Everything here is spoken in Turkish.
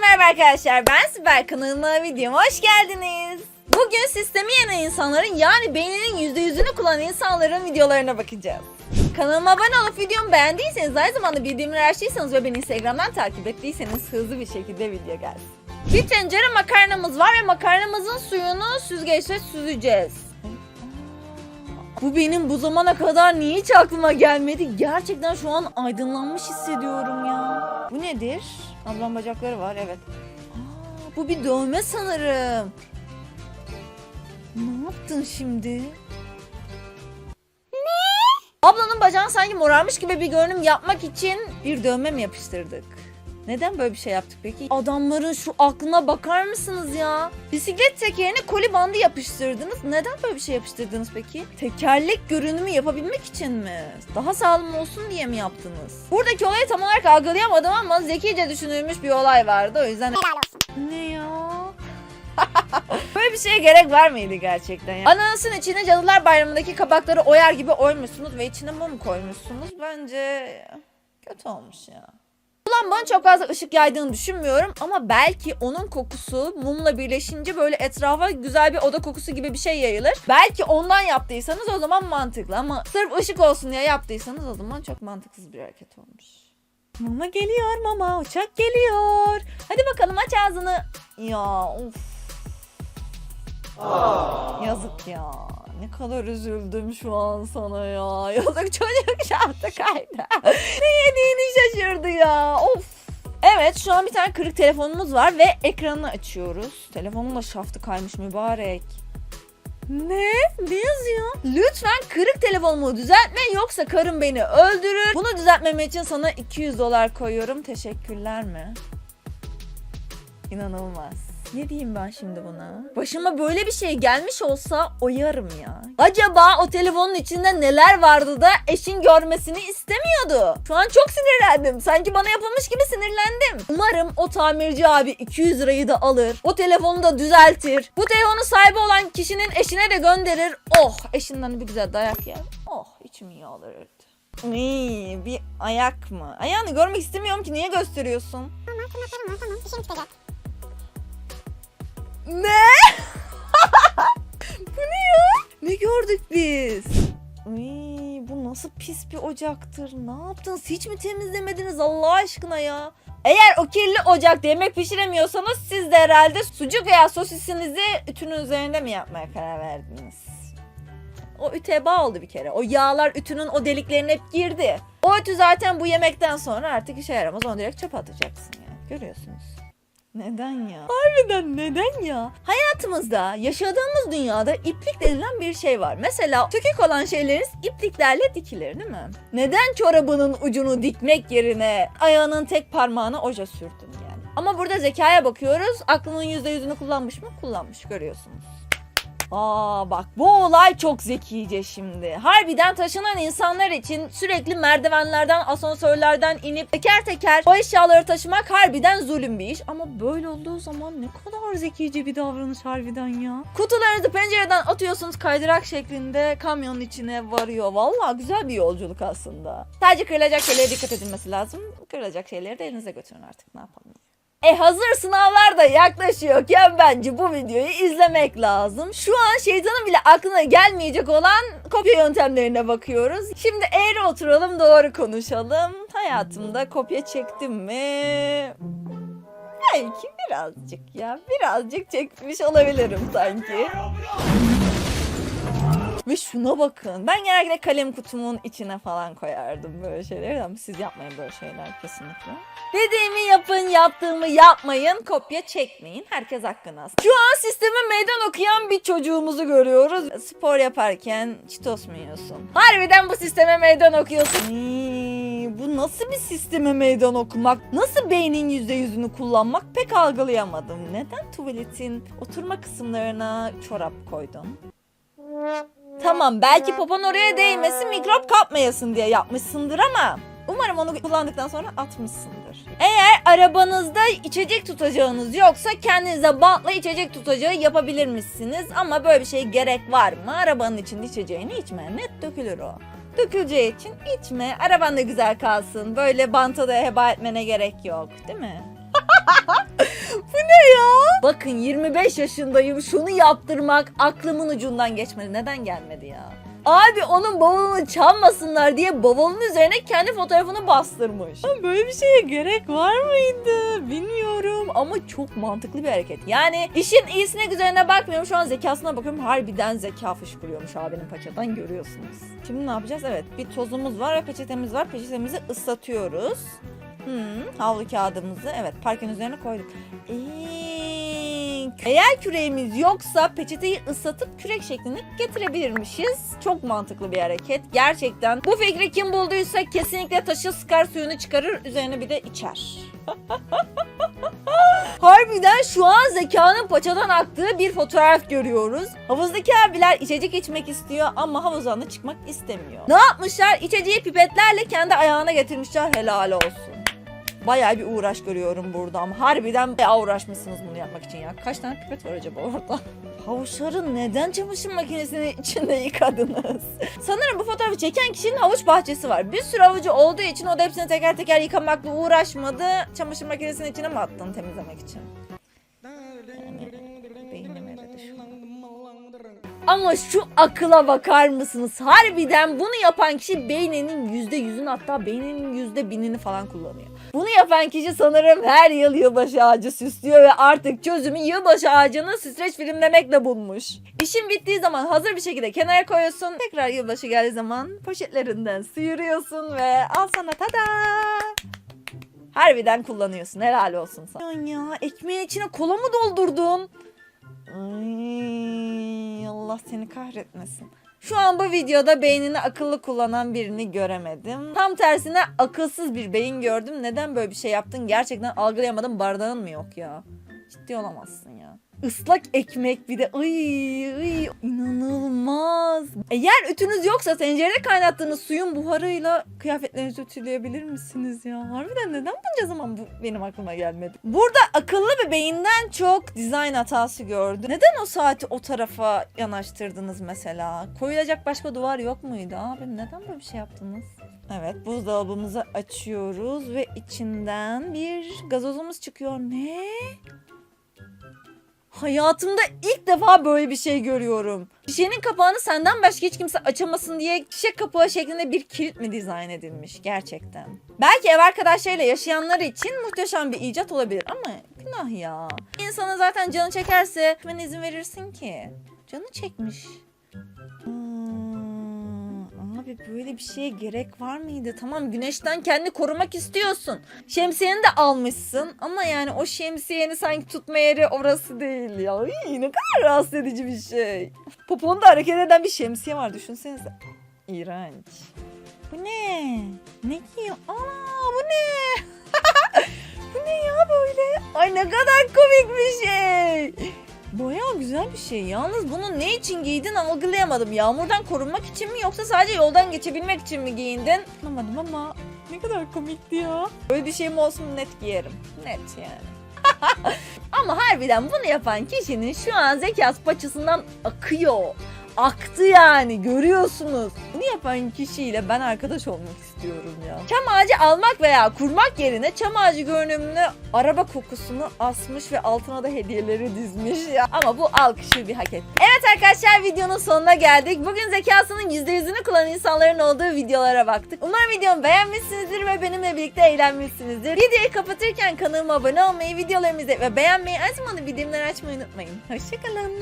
merhaba arkadaşlar. Ben Sibel kanalıma videoma hoş geldiniz. Bugün sistemi yenen insanların yani beyninin %100'ünü kullanan insanların videolarına bakacağız. Kanalıma abone olup videomu beğendiyseniz aynı zamanda bildirimleri açtıysanız ve beni Instagram'dan takip ettiyseniz hızlı bir şekilde video gelsin. Bir tencere makarnamız var ve makarnamızın suyunu süzgeçle süzeceğiz. Bu benim bu zamana kadar niye hiç aklıma gelmedi? Gerçekten şu an aydınlanmış hissediyorum ya. Bu nedir? Ablam bacakları var evet. Aa, bu bir dövme sanırım. Ne yaptın şimdi? Ne? Ablanın bacağını sanki morarmış gibi bir görünüm yapmak için bir dövme mi yapıştırdık? Neden böyle bir şey yaptık peki? Adamların şu aklına bakar mısınız ya? Bisiklet tekerine koli bandı yapıştırdınız. Neden böyle bir şey yapıştırdınız peki? Tekerlek görünümü yapabilmek için mi? Daha sağlam olsun diye mi yaptınız? Buradaki olayı tam olarak algılayamadım ama zekice düşünülmüş bir olay vardı. O yüzden... Ne ya? Böyle bir şeye gerek var mıydı gerçekten ya? Ananasın içine Cadılar Bayramı'ndaki kabakları oyar gibi oymuşsunuz ve içine mum koymuşsunuz. Bence kötü olmuş ya. Lambanın çok fazla ışık yaydığını düşünmüyorum ama belki onun kokusu mumla birleşince böyle etrafa güzel bir oda kokusu gibi bir şey yayılır. Belki ondan yaptıysanız o zaman mantıklı ama sırf ışık olsun diye yaptıysanız o zaman çok mantıksız bir hareket olmuş. Mama geliyor mama uçak geliyor. Hadi bakalım aç ağzını. Ya of. Yazık ya. Ne kadar üzüldüm şu an sana ya. Yazık çocuk şaftı kaydı. ne yediğini şaşırdı ya. Of. Evet şu an bir tane kırık telefonumuz var ve ekranını açıyoruz. Telefonun da şaftı kaymış mübarek. Ne? Ne yazıyor? Lütfen kırık telefonumu düzeltme yoksa karım beni öldürür. Bunu düzeltmem için sana 200 dolar koyuyorum. Teşekkürler mi? İnanılmaz. Ne diyeyim ben şimdi buna? Başıma böyle bir şey gelmiş olsa oyarım ya. Acaba o telefonun içinde neler vardı da eşin görmesini istemiyordu? Şu an çok sinirlendim. Sanki bana yapılmış gibi sinirlendim. Umarım o tamirci abi 200 lirayı da alır. O telefonu da düzeltir. Bu telefonun sahibi olan kişinin eşine de gönderir. Oh eşinden bir güzel dayak yer. Oh içim iyi olur. İyi, bir ayak mı? Ayağını görmek istemiyorum ki niye gösteriyorsun? Ne? bu ne ya? Ne gördük biz? Ay, bu nasıl pis bir ocaktır. Ne yaptınız? Hiç mi temizlemediniz Allah aşkına ya? Eğer o kirli ocakta yemek pişiremiyorsanız siz de herhalde sucuk veya sosisinizi ütünün üzerinde mi yapmaya karar verdiniz? O ütüye bağ oldu bir kere. O yağlar ütünün o deliklerine hep girdi. O ütü zaten bu yemekten sonra artık işe yaramaz. Onu direkt çöpe atacaksın yani. Görüyorsunuz. Neden ya? Harbiden neden ya? Hayatımızda yaşadığımız dünyada iplik denilen bir şey var. Mesela sökük olan şeyleriniz ipliklerle dikilir değil mi? Neden çorabının ucunu dikmek yerine ayağının tek parmağına oje sürdün yani? Ama burada zekaya bakıyoruz. Aklının %100'ünü kullanmış mı? Kullanmış görüyorsunuz. Aa bak bu olay çok zekice şimdi. Harbiden taşınan insanlar için sürekli merdivenlerden, asansörlerden inip teker teker o eşyaları taşımak harbiden zulüm bir iş. Ama böyle olduğu zaman ne kadar zekice bir davranış harbiden ya. Kutularınızı pencereden atıyorsunuz kaydırak şeklinde kamyonun içine varıyor. Vallahi güzel bir yolculuk aslında. Sadece kırılacak şeylere dikkat edilmesi lazım. Kırılacak şeyleri de elinize götürün artık ne yapalım. E hazır sınavlar da yaklaşıyorken bence bu videoyu izlemek lazım. Şu an şeytanın bile aklına gelmeyecek olan kopya yöntemlerine bakıyoruz. Şimdi eğri oturalım doğru konuşalım. Hayatımda kopya çektim mi? Belki birazcık ya. Birazcık çekmiş olabilirim sanki. Ve şuna bakın. Ben genellikle kalem kutumun içine falan koyardım böyle şeyleri ama siz yapmayın böyle şeyler kesinlikle. Dediğimi yapın, yaptığımı yapmayın. Kopya çekmeyin. Herkes hakkını. Şu an sisteme meydan okuyan bir çocuğumuzu görüyoruz. Spor yaparken çitos mu yiyorsun? Harbiden bu sisteme meydan okuyorsun. Bu nasıl bir sisteme meydan okumak? Nasıl beynin %100'ünü kullanmak pek algılayamadım. Neden tuvaletin oturma kısımlarına çorap koydun? Tamam belki popon oraya değmesi mikrop kapmayasın diye yapmışsındır ama umarım onu kullandıktan sonra atmışsındır. Eğer arabanızda içecek tutacağınız yoksa kendinize bantla içecek tutacağı yapabilirmişsiniz ama böyle bir şey gerek var mı? Arabanın içinde içeceğini içme. Net dökülür o. Döküleceği için içme. Araban da güzel kalsın. Böyle banta da heba etmene gerek yok değil mi? Bakın 25 yaşındayım şunu yaptırmak aklımın ucundan geçmedi. Neden gelmedi ya? Abi onun bavulunu çalmasınlar diye bavulun üzerine kendi fotoğrafını bastırmış. Ama böyle bir şeye gerek var mıydı? Bilmiyorum ama çok mantıklı bir hareket. Yani işin iyisine güzeline bakmıyorum. Şu an zekasına bakıyorum. Harbiden zeka fışkırıyormuş abinin paçadan görüyorsunuz. Şimdi ne yapacağız? Evet bir tozumuz var ve peçetemiz var. Peçetemizi ıslatıyoruz. Hmm, havlu kağıdımızı evet parkenin üzerine koyduk. Ee, eğer küreğimiz yoksa peçeteyi ıslatıp kürek şeklini getirebilirmişiz. Çok mantıklı bir hareket. Gerçekten bu fikri kim bulduysa kesinlikle taşı sıkar suyunu çıkarır üzerine bir de içer. Harbiden şu an zekanın paçadan aktığı bir fotoğraf görüyoruz. Havuzdaki abiler içecek içmek istiyor ama havuzdan da çıkmak istemiyor. Ne yapmışlar? İçeceği pipetlerle kendi ayağına getirmişler helal olsun. Bayağı bir uğraş görüyorum burada ama harbiden bayağı uğraşmışsınız bunu yapmak için ya. Kaç tane pipet var acaba orada? Havuçları neden çamaşır makinesinin içinde yıkadınız? Sanırım bu fotoğrafı çeken kişinin havuç bahçesi var. Bir sürü havucu olduğu için o da hepsini teker teker yıkamakla uğraşmadı. Çamaşır makinesinin içine mi attın temizlemek için? Ama şu akıla bakar mısınız? Harbiden bunu yapan kişi beyninin yüzde yüzünü hatta beyninin yüzde binini falan kullanıyor. Bunu yapan kişi sanırım her yıl yılbaşı ağacı süslüyor ve artık çözümü yılbaşı ağacını streç filmlemekle bulmuş. İşin bittiği zaman hazır bir şekilde kenara koyuyorsun. Tekrar yılbaşı geldiği zaman poşetlerinden sıyırıyorsun ve al sana tada. Harbiden kullanıyorsun. Helal olsun sana. Ya ekmeğin içine kola mı doldurdun? Ay, Allah seni kahretmesin. Şu an bu videoda beynini akıllı kullanan birini göremedim. Tam tersine akılsız bir beyin gördüm. Neden böyle bir şey yaptın? Gerçekten algılayamadım. Bardağın mı yok ya? Ciddi olamazsın ya. Islak ekmek bir de ay, ay inanılmaz. Eğer ütünüz yoksa tencerede kaynattığınız suyun buharıyla kıyafetlerinizi ütüleyebilir misiniz ya? Harbiden neden bunca zaman bu benim aklıma gelmedi? Burada akıllı bir beyinden çok dizayn hatası gördüm. Neden o saati o tarafa yanaştırdınız mesela? Koyulacak başka duvar yok muydu abi? Neden böyle bir şey yaptınız? Evet buzdolabımızı açıyoruz ve içinden bir gazozumuz çıkıyor. Ne? Hayatımda ilk defa böyle bir şey görüyorum. Şişenin kapağını senden başka hiç kimse açamasın diye şişe kapağı şeklinde bir kilit mi dizayn edilmiş gerçekten? Belki ev arkadaşlarıyla yaşayanlar için muhteşem bir icat olabilir ama günah ya. İnsanın zaten canı çekerse kime izin verirsin ki? Canı çekmiş. Abi böyle bir şeye gerek var mıydı? Tamam güneşten kendini korumak istiyorsun. Şemsiyeni de almışsın ama yani o şemsiyeni sanki tutma yeri orası değil ya. Ay, ne kadar rahatsız edici bir şey. Poponda hareket eden bir şemsiye var düşünsenize. İğrenç. Bu ne? Ne giyiyor? Aa bu ne? bu ne ya böyle? Ay ne kadar komik bir şey. Bayağı güzel bir şey. Yalnız bunu ne için giydin algılayamadım. Yağmurdan korunmak için mi yoksa sadece yoldan geçebilmek için mi giyindin? Anlamadım ama ne kadar komikti ya. Böyle bir şeyim olsun net giyerim. Net yani. ama harbiden bunu yapan kişinin şu an zekası paçasından akıyor. Aktı yani görüyorsunuz. Bunu yapan kişiyle ben arkadaş olmak istiyorum ya. Çam ağacı almak veya kurmak yerine çam ağacı görünümlü araba kokusunu asmış ve altına da hediyeleri dizmiş ya. Ama bu alkışı bir hak etti. Evet arkadaşlar videonun sonuna geldik. Bugün zekasının %100'ünü kullanan insanların olduğu videolara baktık. Umarım videomu beğenmişsinizdir ve benimle birlikte eğlenmişsinizdir. Videoyu kapatırken kanalıma abone olmayı, videolarımızı ve beğenmeyi, aynı zamanda bildirimleri açmayı unutmayın. Hoşçakalın.